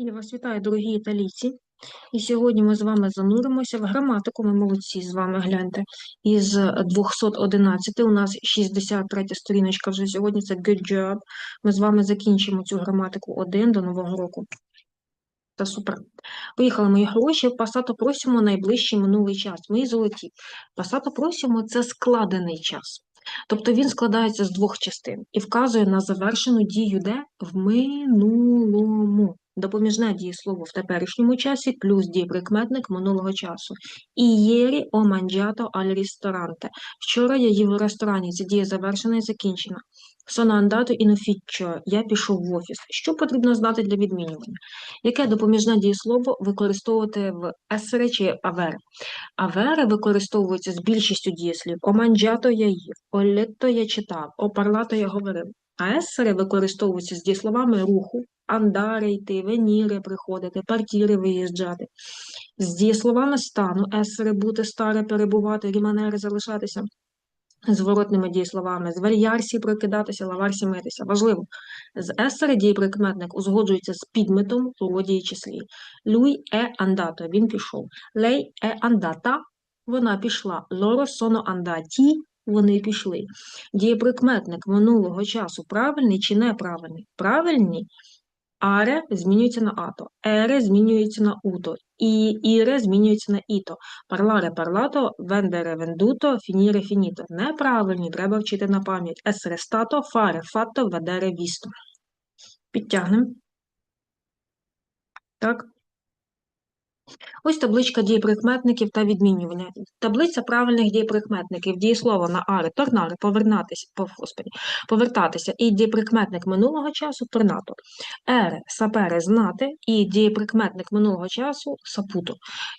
Я вас вітаю, дорогі італійці. І сьогодні ми з вами зануримося в граматику. Ми молодці з вами гляньте. Із 211 у нас 63 сторіночка вже сьогодні. Це good job. Ми з вами закінчимо цю граматику один до нового року. Та супер. Поїхали мої гроші. Пасато просимо найближчий минулий час. Мої золоті. Пасато просимо це складений час. Тобто він складається з двох частин і вказує на завершену дію де в минулому. Допоміжне дієслово в теперішньому часі плюс дієприкметник минулого часу. Ієрі о манджато аль ресторанте. Вчора я їв у ресторані. Це дія завершена і закінчена. Sono in ufficio. Я пішов в офіс. Що потрібно знати для відмінювання? Яке допоміжне дієслово використовувати в есере чи авере? Авери використовуються з більшістю дієслів. Манджато я їв, о летто я читав, о парлато я говорив. А есери використовуються з дієсловами руху, андари йти, веніри приходити, партіри виїжджати. З дієсловами стану есери бути, старе, перебувати, ріманери залишатися. Зворотними дієсловами з варіарсі прокидатися, лаварсі митися. Важливо. З есери дієприкметник узгоджується з підметом у роді і числі. Lui è andato, він пішов. Lei è andata, вона пішла. Loro sono andati, вони пішли. Дієприкметник минулого часу правильний чи неправильний? Правильний. Аре змінюється на ато, ере змінюється на уто, і іре змінюється на іто. Парларе парлато, вендере вендуто, фініре фініто. Неправильні, треба вчити на пам'ять. Есре стато, фаре фатто, ведере вісто. Підтягнемо. Так. Ось табличка дієприкметників та відмінювання. Таблиця правильних дієприкметників. Дієслово на ари торнари, повернатися, по, господі, повертатися, і дієприкметник минулого часу торнато. Ере сапере знати, і дієприкметник минулого часу сапуто.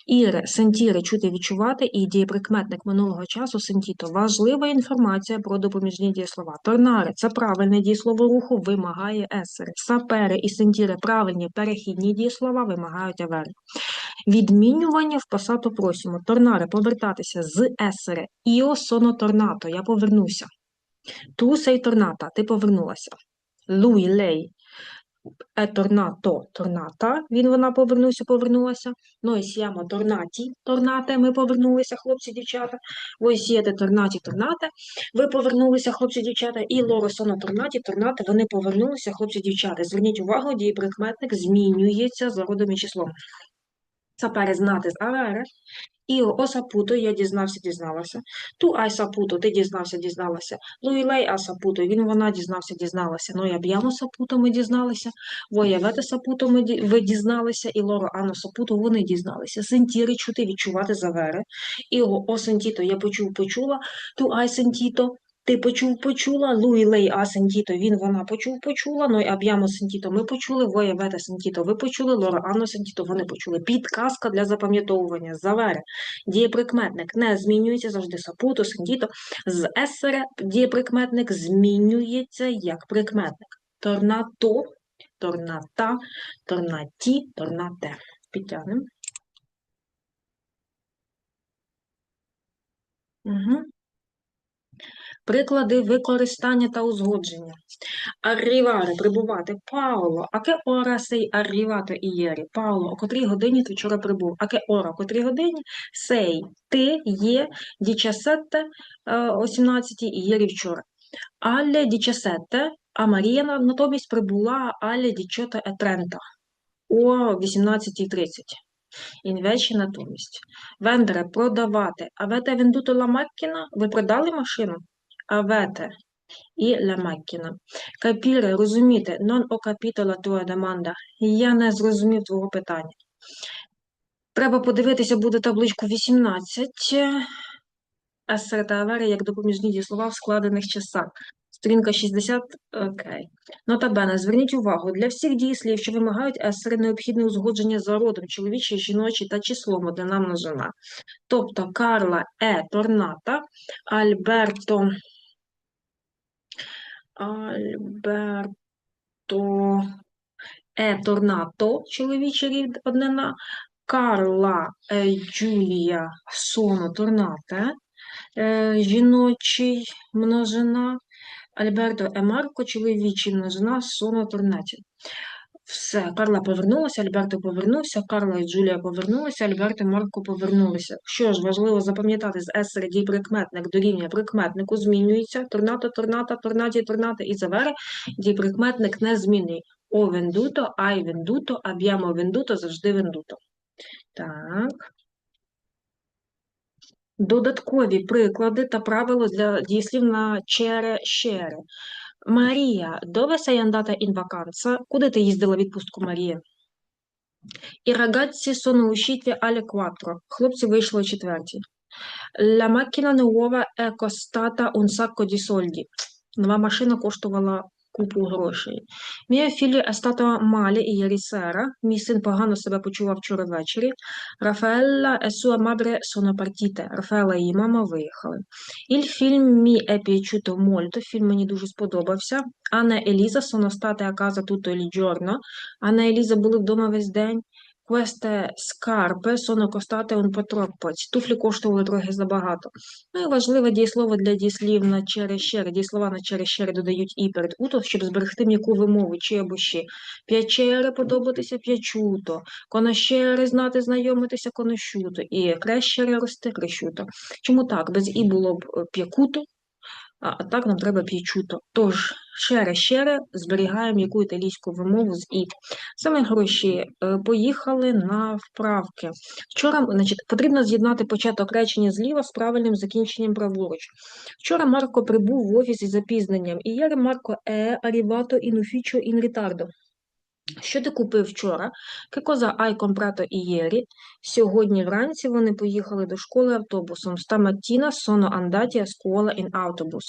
Іре сентіре чути відчувати, і дієприкметник минулого часу сентіто. Важлива інформація про допоміжні дієслова. Торнаре це правильне дієслово руху, вимагає есери. Сапере і сентіре правильні перехідні дієслова вимагають авери. Відмінювання в пасато просимо. Торнаре повертатися з есере. Іо соно торнато. Я повернуся. Ту сей торната. Ти повернулася. Луй лей. Е торнато торната. Він вона повернувся, повернулася. Noi siamo tornati. Торнате. Ми повернулися, хлопці, дівчата. Voi siete tornati, торнате. Ви повернулися, хлопці, дівчата. І loro sono tornati, торнате. Вони повернулися, хлопці, дівчата. Зверніть увагу, дієприкметник змінюється за родом і числом. Сапере знати авере. І о сапуто я дізнався, дізналася. Ту ай сапуто, ти дізнався, дізналася. А сапуто, він вона дізнався, дізналася. Ну, я б'ямо сапуто, ми дізналися. Вете сапуто, ми ви дізналися. І лоро ано сапуто, вони дізналися. Сентіри чути, відчувати завери. І о сентіто, я почув, почула. Ту ай сентіто, ти почув, почула. Луїлей а сентіто, він вона почув, почула. Ну, аб'ямо сентіто, ми почули. Воя вете сентіто, ви почули. Лоро ано сентіто, вони почули. Підказка для запам'ятовування. Завери. Дієприкметник не змінюється завжди сапуто, сендіто. З есере дієприкметник змінюється як прикметник. Торнато, торната, торнаті, торнате. Підтягнемо. Угу. Приклади використання та узгодження. Arrivare – прибувати. Пауло, а ке ора сей arrivato ieri? Пауло, о котрій годині ти вчора прибув? А ке ора, о котрій годині? Сей, ти є дічасетте о 17 ієрі вчора. Але дічасетте, а Марія натомість прибула але дічота е трента о 18.30. Інвечі натомість. Вендере – продавати. Авете вендуто ла маккіна? Ви продали машину? Авете і маккіна. Капіре, розуміти, non ho capito la tua. Я не зрозумів твого питання. Треба подивитися буде табличку 18. Есер та авери як допоміжні дієслова в складених часах. Сторінка 60, окей. Нотабене, зверніть увагу, для всіх дієслів, що вимагають есери, необхідне узгодження за родом, чоловічий, жіночий та числом однина множина. Тобто Карла е торната, Альберто Альберто е торнато, чоловічий рід однина, Карла е Джулія соно торнате, е, жіночий множина, Альберто е Марко, чоловічий множина соно торнаті. Все, Карла повернулася, Альберто повернувся, Карла і Джулія повернулися, Альберто і Марко повернулися. Що ж, важливо запам'ятати, з есери дій прикметник дорівнює прикметнику, змінюється, торнато, торната, торнаді, торната і завери, дій прикметник не змінний. О вендуто, ай вендуто, аб'ямо вендуто, завжди вендуто. Так. Додаткові приклади та правила для дієслів на чере щере. Марія, dove sei andata in vacanza? Куди ти їздила в відпустку, Марія? I ragazzi sono usciti alle 4. Хлопці вийшли о четвертій. La macchina nuova è costata un sacco di soldi. Нова машина коштувала купу грошей. Mio філі è малі і єрісера. Мій син погано себе почував вчора ввечері. Рафаелла есуа madre sono partite. Рафаела і її мама виїхали. Іль фільм мі è piaciuto мольто. Фільм мені дуже сподобався. Анна Еліза соно state аказа casa tutto джорно. Анна Еліза були вдома весь день. Queste scarpe sono costate un po' troppo. Туфлі коштували трохи забагато. Ну і важливе дієслово для дієслів на через щере. Дієслова на через щере додають і перед уто, щоб зберегти м'яку вимову, чи або ще. П'ячере подобатися п'ячуто, конощере знати, знайомитися конощуто, і крещере рости крещуто. Чому так? Без і було б е, п'якуто, а так нам треба п'ячуто. Тож, щере-щере зберігаємо яку італійську вимову з і. Саме гроші е, поїхали на вправки. Вчора, значить, потрібно з'єднати початок речення зліва з правильним закінченням праворуч. Вчора Марко прибув в офіс із запізненням. Ієре Марко е арівато інуфічо ritardo. Що ти купив вчора? Che cosa hai comprato ieri? Сьогодні вранці вони поїхали до школи автобусом. Sono andati a scuola in autobus.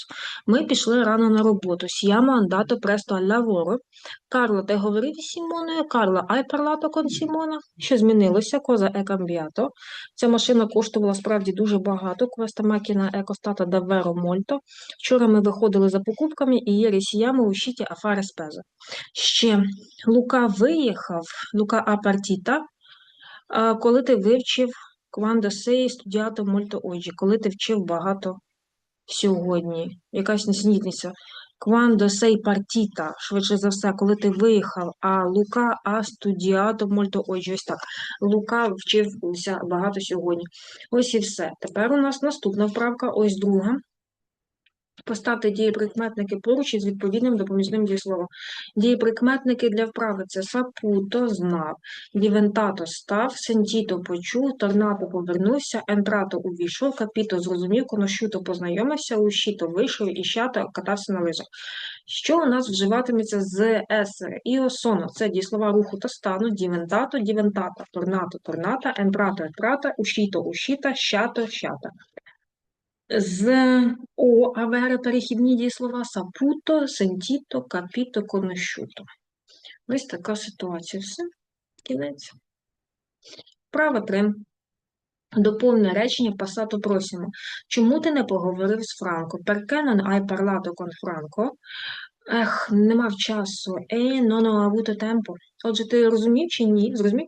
Ми пішли рано на роботу. Siamo andato presto al lavoro. Карло, ти говорив із Сімоною? Карло, hai parlato con Simona? Що змінилося? Cosa è cambiato? Ця машина коштувала справді дуже багато. Questa macchina è costata davvero molto. Вчора ми виходили за покупками і ieri siamo usciti a fare spesa. Ще Лука виїхав, Лука апартіта, а коли ти вивчив sei studiato molto oggi, коли ти вчив багато сьогодні. Якась несенітниця. Quando sei partita, швидше за все, коли ти виїхав, а Лука ha studiato molto oggi. Ось так. Лука вчився багато сьогодні. Ось і все. Тепер у нас наступна вправка, ось друга. Поставте дієприкметники поруч із відповідним допоміжним дієсловом. Дієприкметники для вправи це сапуто знав, дівентато став, сентіто почув, торнато повернувся, ентрато увійшов, капіто зрозумів, конощуто познайомився, ущіто вийшов і щато катався на лижах. Що у нас вживатиметься з есери? Іосоно це дієслова руху та стану, дівентато, дівентата, торнато, торната, ентрато, ентрата, ущіто, ущіта, щато, щата. З О авера перехідні дієслова сапуто, сентіто, капіто, конощуто. Ось така ситуація. Все, кінець. Право 3. Доповне речення пасато просимо. Чому ти не поговорив з Франко? Перкенен ай parlato con Franco? Ех, не мав часу. E non ho avuto tempo. Отже, ти розумів чи ні? Зрозумів?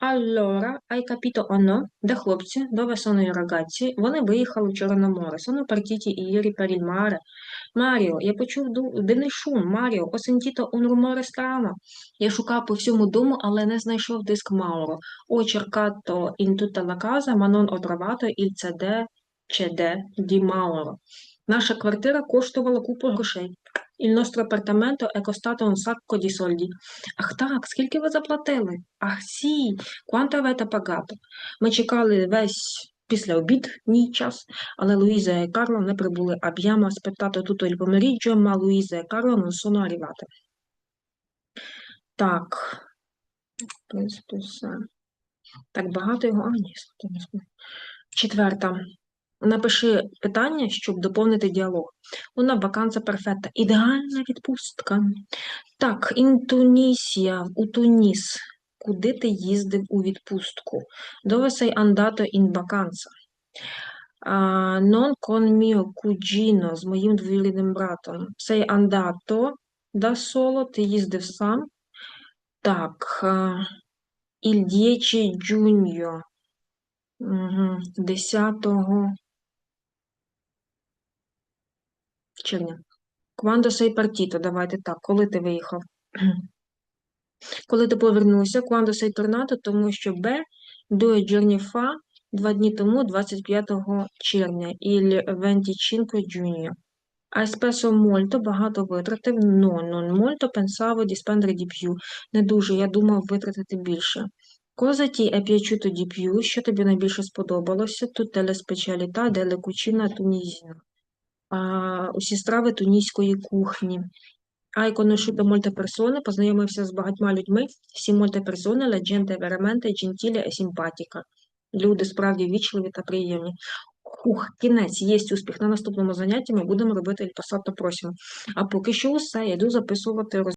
Allora, hai capito o no? Де хлопці? Dove sono i ragazzi? Вони виїхали вчора на море. Sono partiti ieri per il mare. Маріо, я почув дивний шум. Маріо, ho sentito un rumore strano. Я шукав по всьому дому, але не знайшов диск Мауро. Ho cercato in tutta la casa, ma non ho trovato il CD, CD di Mauro. Наша квартира коштувала купу грошей. Il nostro appartamento è costato un sacco di soldi. Ах так, скільки ви заплатили? Ах, сі, quanto avete pagato? Ми чекали весь після обідній час, але Луїза і Карло не прибули. Abbiamo aspettato tutto il pomeriggio, ma Luisa e Carlo non sono arrivate. Так. Так багато його. А, ні. Четверта. Напиши питання, щоб доповнити діалог. Una vacanza perfetta. Ідеальна відпустка. Так, Tunisia, у Туніс. Куди ти їздив у відпустку? Dove sei andato in vacanza? Non con mio cugino, з моїм двоюрідним братом. Sei andato da solo, ти їздив сам. Так, il 10 giugno, 10 червня. Quando sei partito? Давайте так, коли ти виїхав? Коли ти повернувся, quando sei tornato, тому що Б due giorni fa, два дні тому, 25 червня, il 25 giugno. Hai speso molto, багато витратив, no, non molto, pensavo di spendere di. Не дуже, я думав витратити більше. Cosa ti è piaciuto di più? Що тобі найбільше сподобалося? Tutte le cucina tunisina. Усі страви туніської кухні. Hai conosciuto molte познайомився з багатьма людьми. Всі molte persone, la gente veramente. Люди справді вічливі та приємні. Ух, кінець, є успіх. На наступному занятті ми будемо робити il просимо. А поки що усе, я йду записувати роз...